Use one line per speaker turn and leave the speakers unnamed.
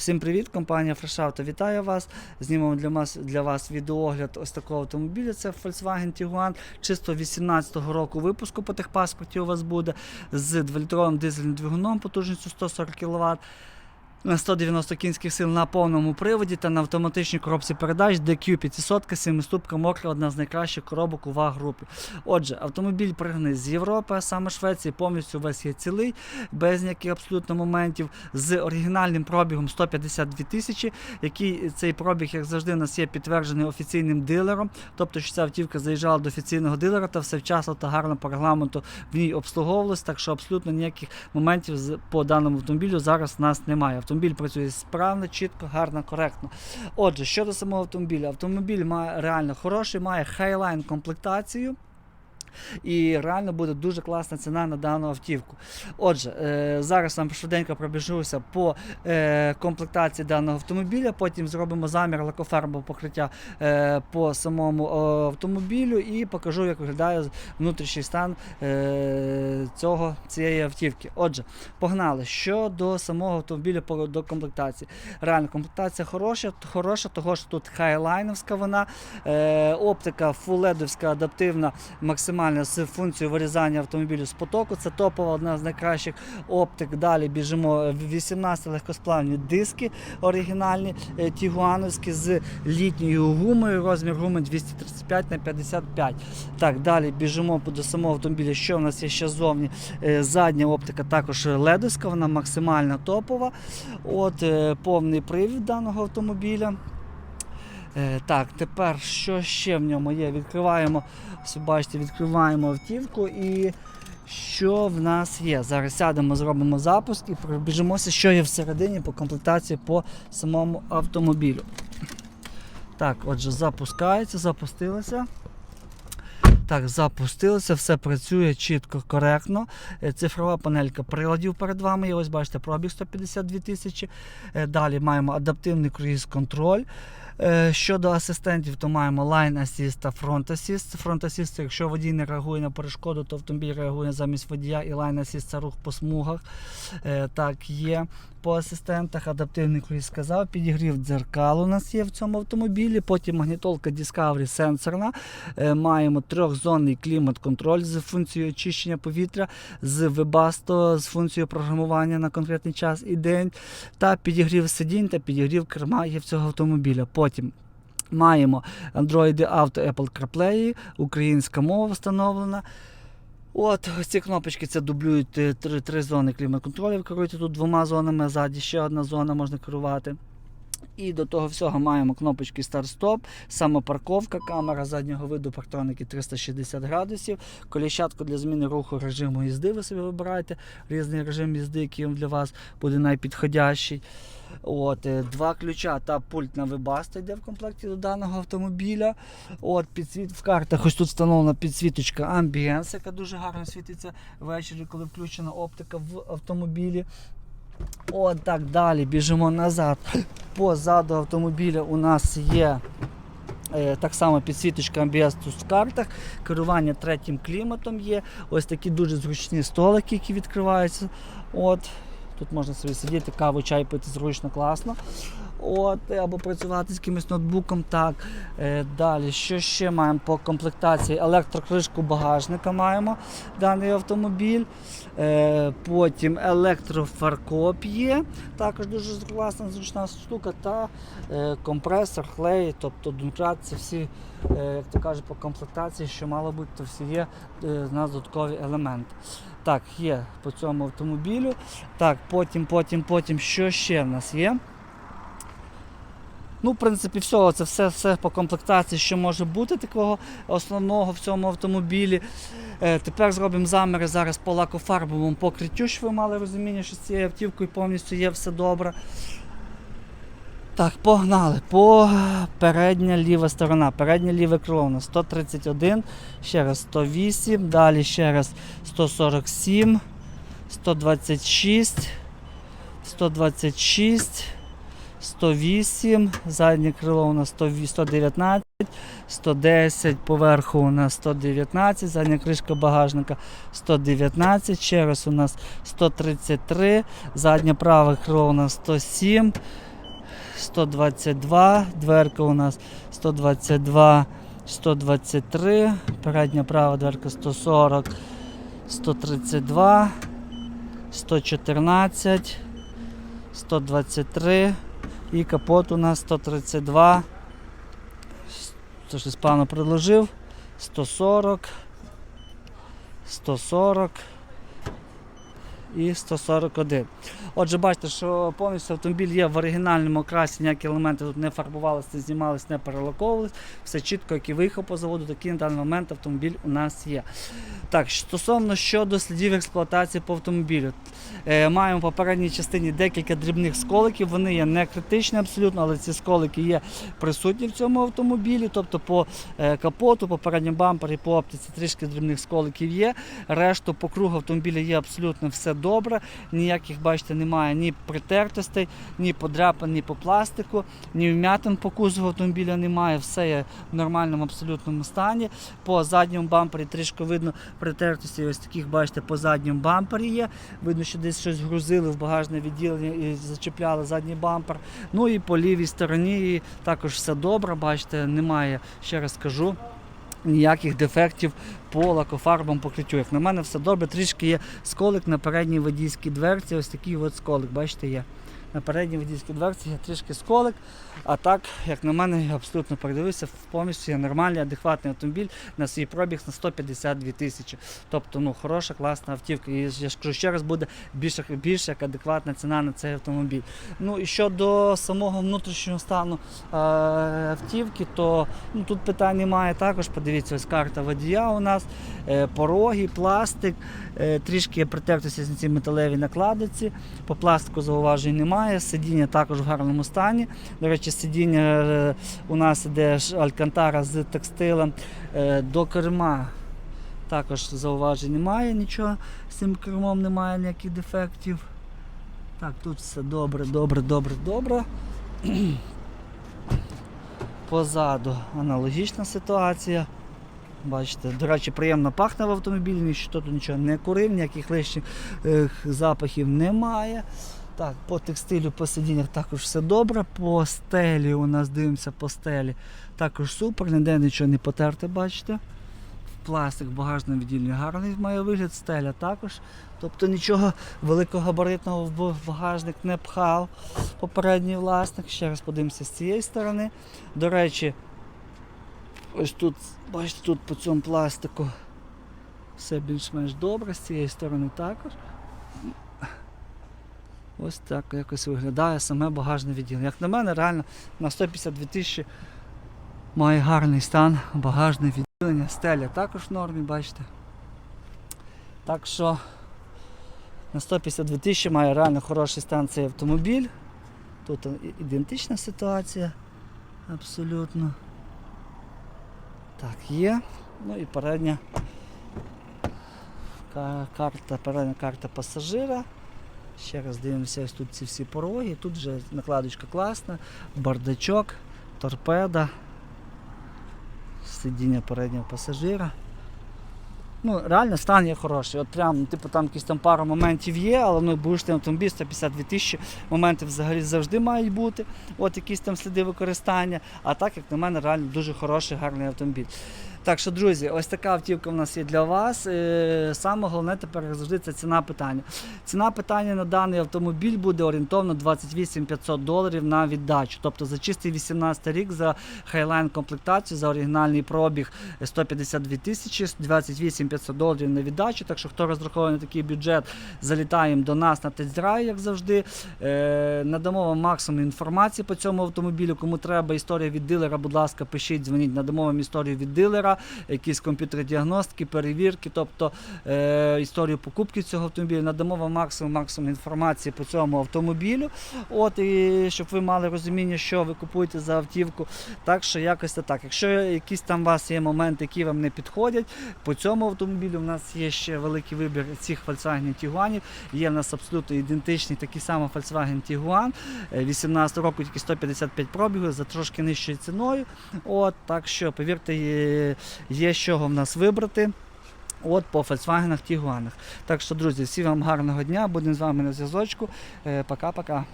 Всім привіт, компанія FreshAuto вітає вас. Знімемо для вас, для вас відеоогляд ось такого автомобіля. Це Volkswagen Tiguan, чисто 18-го року випуску по техпаспорті у вас буде з 2-літровим дизельним двигуном потужністю 140 кВт. На 190 кінських сил на повному приводі та на автоматичній коробці передач DQ 500 7-ступка мокра, одна з найкращих коробок у ваг групі. Отже, автомобіль пригнаний з Європи, саме Швеції, повністю весь є цілий, без ніяких абсолютно моментів, з оригінальним пробігом 152 тисячі, який цей пробіг, як завжди, у нас є підтверджений офіційним дилером. Тобто, що ця автівка заїжджала до офіційного дилера та все вчасно та гарно по регламенту в ній обслуговувалось, так що абсолютно ніяких моментів по даному автомобілю зараз у нас немає. Автомобіль працює справно, чітко, гарно, коректно. Отже, щодо самого автомобіля, автомобіль має реально хороший, має хайлайн комплектацію. І реально буде дуже класна ціна на дану автівку. Отже, е, зараз вам швиденько пробіжуся по е, комплектації даного автомобіля, потім зробимо замір лакофарбового покриття е, по самому автомобілю і покажу, як виглядає внутрішній стан цього, цієї автівки. Отже, погнали. Щодо самого автомобіля до комплектації. Реально, комплектація хороша, хороша, того що тут хайлайновська вона, оптика фуледовська адаптивна, максимально з функцією вирізання автомобілю з потоку. Це топова одна з найкращих оптик. Далі біжимо 18 легкосплавні диски оригінальні, е, тігуановські з літньою гумою, розмір гуми 235 на 55. Так, далі біжимо до самого автомобіля. Що в нас є ще ззовні? Е, Задня оптика також ледовська, вона максимально топова. От е, повний привід даного автомобіля. Е, так, тепер що ще в ньому є? Відкриваємо, бачите, відкриваємо автівку і що в нас є? Зараз сядемо, зробимо запуск і пробіжимося, що є всередині по комплектації по самому автомобілю. Так, отже, запускається, запустилося. Так, запустилося, все працює чітко, коректно. Е, Цифрова панелька приладів перед вами. є. Ось бачите, пробіг 152 тисячі. Е, Далі маємо адаптивний круїз-контроль. Е, Щодо асистентів, то маємо Line Assist та Front Assist. Front Assist, якщо водій не реагує на перешкоду, то автомобіль реагує замість водія, і Line Assist це рух по смугах. Так, є по асистентах. Адаптивний круїз сказав, підігрів дзеркал у нас є в цьому автомобілі. Потім магнітолка Discovery сенсорна. Маємо трьохзонний клімат-контроль з функцією очищення повітря, з Webasto, з функцією програмування на конкретний час і день, та підігрів сидінь та підігрів керма є в цього автомобіля. Потім маємо Android Auto Apple CarPlay, українська мова встановлена. От ось ці кнопочки це дублюють е, три, три зони клімат-контролю. Ви тут двома зонами, ззаді ще одна зона можна керувати. І до того всього маємо кнопочки старт-стоп, самопарковка, камера заднього виду, партроники 360 градусів, коліщатку для зміни руху режиму їзди. Ви собі вибираєте різний режим їзди, який для вас буде найпідходящий. От, е, два ключа та пульт на Webasto йде в комплекті до даного автомобіля. От, підсвіт в картах ось тут встановлена підсвіточка Ambience, яка дуже гарно світиться ввечері, коли включена оптика в автомобілі. От так далі біжимо назад. Позаду автомобіля у нас є е, так само підсвіточка амбіасту в картах, керування третім кліматом є. Ось такі дуже зручні столики, які відкриваються. От. Тут можна собі сидіти, каву, чай пити зручно, класно. От, або працювати з якимось ноутбуком. Так. Е, далі, що ще маємо по комплектації? Електрокришку багажника маємо даний автомобіль. Е, потім електрофаркоп є. Також дуже класна зручна штука. Та е, компресор, клей, тобто думкрат, це всі, як то кажуть, по комплектації, що мало бути, то всі є е, нас додаткові елементи. Так, є по цьому автомобілю. Так, потім, потім, потім, що ще в нас є? Ну, в принципі, все, це все, все по комплектації, що може бути такого основного в цьому автомобілі. Е, тепер зробимо заміри зараз по лакофарбовому покриттю, щоб ви мали розуміння, що з цією автівкою повністю є все добре. Так, погнали. По передня ліва сторона. Переднє ліве крило у нас 131, ще раз 108, далі ще раз 147, 126, 126. 108, заднє крило у нас 119, 110 поверху у нас 119, задня кришка багажника 119, ще раз у нас 133, заднє праве крило у нас 107, 122, дверка у нас 122, 123, передня права дверка 140, 132, 114, 123 і капот у нас 132. Це щось певно предложив. 140, 140 і 141. Отже, бачите, що повністю автомобіль є в оригінальному окрасі, ніякі елементи тут не фарбувалися, не знімалися, не перелаковувалися. Все чітко, як і виїхав по заводу, такий на даний момент автомобіль у нас є. Так, стосовно щодо слідів експлуатації по автомобілю. Е, маємо в попередній частині декілька дрібних сколиків. Вони є не критичні абсолютно, але ці сколики є присутні в цьому автомобілі. Тобто по е, капоту, по передньому бампері, по оптиці трішки дрібних сколиків є. Решту по кругу автомобіля є абсолютно все добре. Ніяких, бачите, немає ні притертостей, ні подряпин, ні по пластику, ні вмятин по кузову автомобіля немає. Все є в нормальному абсолютному стані. По задньому бампері трішки видно притертості. Ось таких, бачите, по задньому бампері є. Видно, що десь щось грузили в багажне відділення і зачепляли задній бампер. Ну і по лівій стороні також все добре. Бачите, немає, ще раз скажу. Ніяких дефектів по лакофарбам покриттю. Як на мене все добре, трішки є сколик на передній водійській дверці. Ось такий от сколик, бачите, є. На передній водійській дверці є трішки сколик. А так, як на мене, я абсолютно передивився, повністю є нормальний, адекватний автомобіль на свій пробіг на 152 тисячі. Тобто, ну, хороша, класна автівка. І я ж кажу, ще раз буде більш, більш як адекватна ціна на цей автомобіль. Ну і щодо самого внутрішнього стану е, автівки, то ну, тут питань немає. Також подивіться, ось карта водія у нас, е, пороги, пластик, е, трішки є притертості на цій металевій накладиці. По пластику зауважень немає. Сидіння також в гарному стані. До речі, сидіння е, у нас іде алькантара з текстилем Е, до керма. Також зауважень немає нічого. З цим кермом немає ніяких дефектів. Так, тут все добре, добре, добре, добре. Позаду аналогічна ситуація. Бачите, до речі, приємно пахне в автомобілі, ніхто тут нічого не курив, ніяких лишніх е, запахів немає. Так, по текстилю, по сидіннях також все добре. По стелі у нас дивимося по стелі. Також супер, ніде нічого не потерти, бачите. Пластик в багажному відділі гарний має вигляд, стеля також. Тобто нічого великогабаритного в багажник не пхав попередній власник. Ще раз подивимося з цієї сторони. До речі, ось тут, бачите, тут по цьому пластику все більш-менш добре, з цієї сторони також. Ось так якось виглядає саме багажне відділення. Як на мене, реально на 152 тисячі має гарний стан багажне відділення. Стеля також в нормі, бачите. Так що на 152 тисячі має реально хороший стан цей автомобіль. Тут ідентична ситуація. Абсолютно. Так, є. Ну і передня карта, передня карта пасажира. Ще раз дивимося, ось тут ці всі пороги. Тут вже накладочка класна, бардачок, торпеда, сидіння переднього пасажира. Ну, реально стан є хороший. От прям, типу, там якісь там пару моментів є, але ну, будеш ти автомобіль 152 тисячі, моменти взагалі завжди мають бути. От якісь там сліди використання. А так, як на мене, реально дуже хороший, гарний автомобіль. Так що, друзі, ось така автівка в нас є для вас. Е, Саме головне тепер завжди це ціна питання. Ціна питання на даний автомобіль буде орієнтовно 28 500 доларів на віддачу. Тобто за чистий 18 рік за хайлайн комплектацію, за оригінальний пробіг 152 тисячі, 28 500 доларів на віддачу. Так що хто розраховує на такий бюджет, залітаємо до нас на тест-драйв, як завжди. Е, надамо вам максимум інформації по цьому автомобілю. Кому треба історія від дилера, будь ласка, пишіть, дзвоніть, надамо вам історію від дилера, якісь комп'ютери діагностики, перевірки, тобто е, історію покупки цього автомобіля. Надамо вам максимум максимум інформації по цьому автомобілю. От і щоб ви мали розуміння, що ви купуєте за автівку. Так що якось це так. Якщо якісь там у вас є моменти, які вам не підходять, по цьому автомобілю в нас є ще великий вибір цих Volkswagen Tiguan. Є в нас абсолютно ідентичний такий самий Volkswagen Tiguan. Е, 18 року тільки 155 пробігів за трошки нижчою ціною. От так що, повірте, є, з чого в нас вибрати. От по Volkswagen Tiguan. Так що, друзі, всім вам гарного дня. Будемо з вами на зв'язочку. Е, Пока-пока.